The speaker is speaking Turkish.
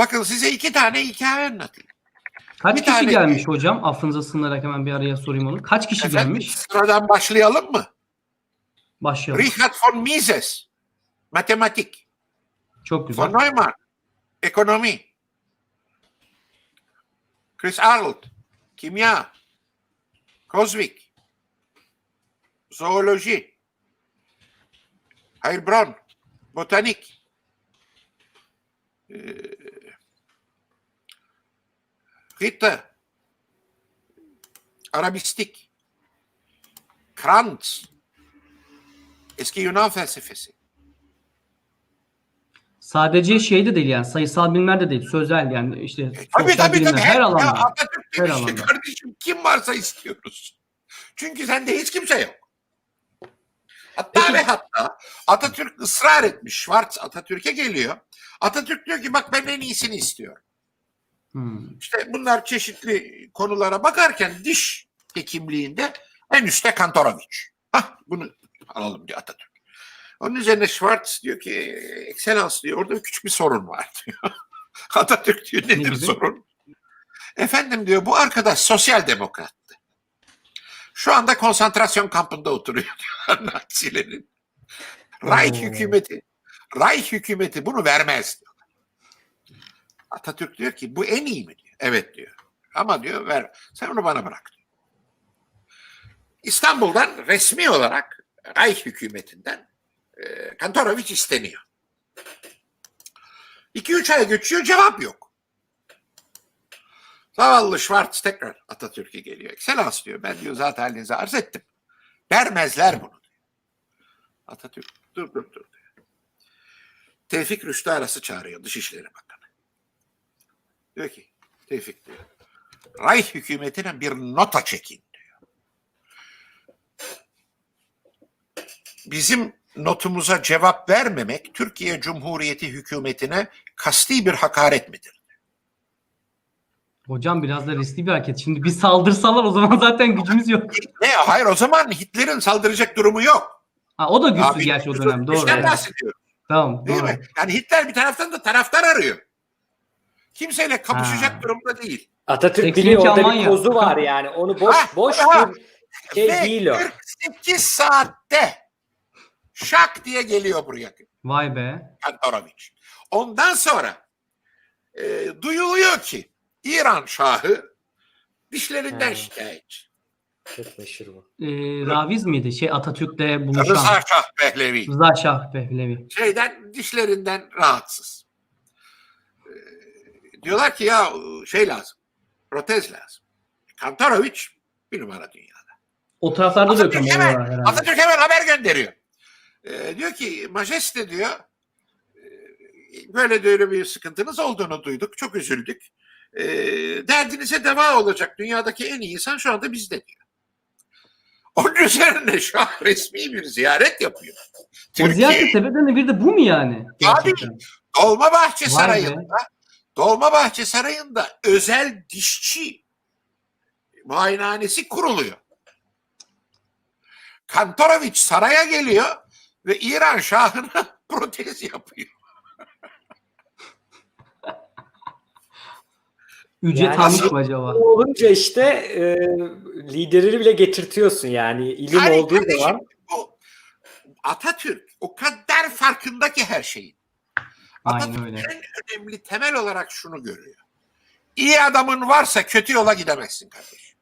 Bakın size iki tane hikaye anlatayım. Kaç Bir kişi tane- gelmiş hocam? Affınıza sığınarak hemen bir araya sorayım onu. Kaç kişi Efendim, gelmiş? sıradan başlayalım mı? Başlayalım. Richard von Mises, matematik. Çok güzel. Von Neumann, ekonomi. Chris Arnold, kimya. Kozvik, zooloji. Heilbronn, botanik. Ee, Ritter, Arabistik. Kranz, eski Yunan felsefesi. Sadece şey de değil yani sayısal bilimler de değil. Sözel yani işte E, Tabii tabii bilimler tabii. her Ya alanda. Atatürk Her alanda. kardeşim kim varsa istiyoruz. Çünkü sende hiç kimse yok. Hatta Peki. ve hatta Atatürk ısrar etmiş. Schwarz Atatürk'e geliyor. Atatürk diyor ki bak ben en iyisini istiyorum. Hmm. İşte bunlar çeşitli konulara bakarken diş hekimliğinde en üstte Kantoroviç. Hah bunu alalım diyor Atatürk. Onun üzerine Schwarz diyor ki Excellence diyor orada küçük bir sorun var diyor. Atatürk diyor nedir sorun? Efendim diyor bu arkadaş sosyal demokrattı. Şu anda konsantrasyon kampında oturuyor diyor Nazilerin. Reich hükümeti Reich hükümeti bunu vermez diyor. Atatürk diyor ki bu en iyi mi diyor. Evet diyor. Ama diyor ver sen onu bana bırak diyor. İstanbul'dan resmi olarak Reich hükümetinden e, Kantoroviç isteniyor. 2-3 ay geçiyor cevap yok. Zavallı Schwarz tekrar Atatürk'e geliyor. Excellence diyor ben diyor zaten halinize arz ettim. Vermezler bunu diyor. Atatürk dur dur dur diyor. Tevfik Rüştü Aras'ı çağırıyor Dışişleri Bakanı. Diyor ki Tevfik diyor. Reich hükümetine bir nota çekin diyor. Bizim notumuza cevap vermemek Türkiye Cumhuriyeti hükümetine kasti bir hakaret midir? Hocam biraz da riskli bir hareket. Şimdi bir saldırsalar o zaman zaten gücümüz yok. Ne? Hayır o zaman Hitler'in saldıracak durumu yok. Ha, o da güçsüz Abi, gerçi o dönem. Doğru. güçten evet. bahsediyorum. Tamam. Değil Doğru. mi? Yani Hitler bir taraftan da taraftar arıyor. Kimseyle kapışacak Ha. durumda değil. Atatürk 82 biliyor orada Almanya. bir kozu var yani. Onu boş Ha, boş ha. bir şey Ve değil o. 48 saatte şak diye geliyor buraya Vay be. Kantoroviç. Ondan sonra e, duyuluyor ki İran Şahı dişlerinden Ha. şikayetçi. Çok meşhur bu. Ee, Raviz miydi? Şey Atatürk'le buluşan. Rıza Şah Pehlevi. Rıza Şah Pehlevi. Şeyden dişlerinden rahatsız. E, diyorlar ki ya şey lazım. Protez lazım. Kantoroviç bir numara dünyada. O taraflarda da yok hemen, oralar herhalde. Atatürk hemen haber gönderiyor. Ee, diyor ki majeste diyor e, böyle böyle bir sıkıntınız olduğunu duyduk. Çok üzüldük. Ee, derdinize deva olacak dünyadaki en iyi insan şu anda bizde diyor. Onun üzerine şah resmi bir ziyaret yapıyor. O Türkiye, ziyaret sebeplerinin bir de bu mu yani? Gerçekten. Dolmabahçe. Sarayı'nda Dolmabahçe Sarayı'nda özel dişçi muayenehanesi kuruluyor. Kantoroviç saraya geliyor ve İran şahına protez yapıyor. Ücret Yani almış mı acaba? Olunca işte e, liderini bile getirtiyorsun yani. ilim Yani olduğu kardeşim, zaman. Bu Atatürk o kadar farkındaki her şeyin. Atatürk öyle. en önemli temel olarak şunu görüyor. İyi adamın varsa kötü yola gidemezsin kardeşim.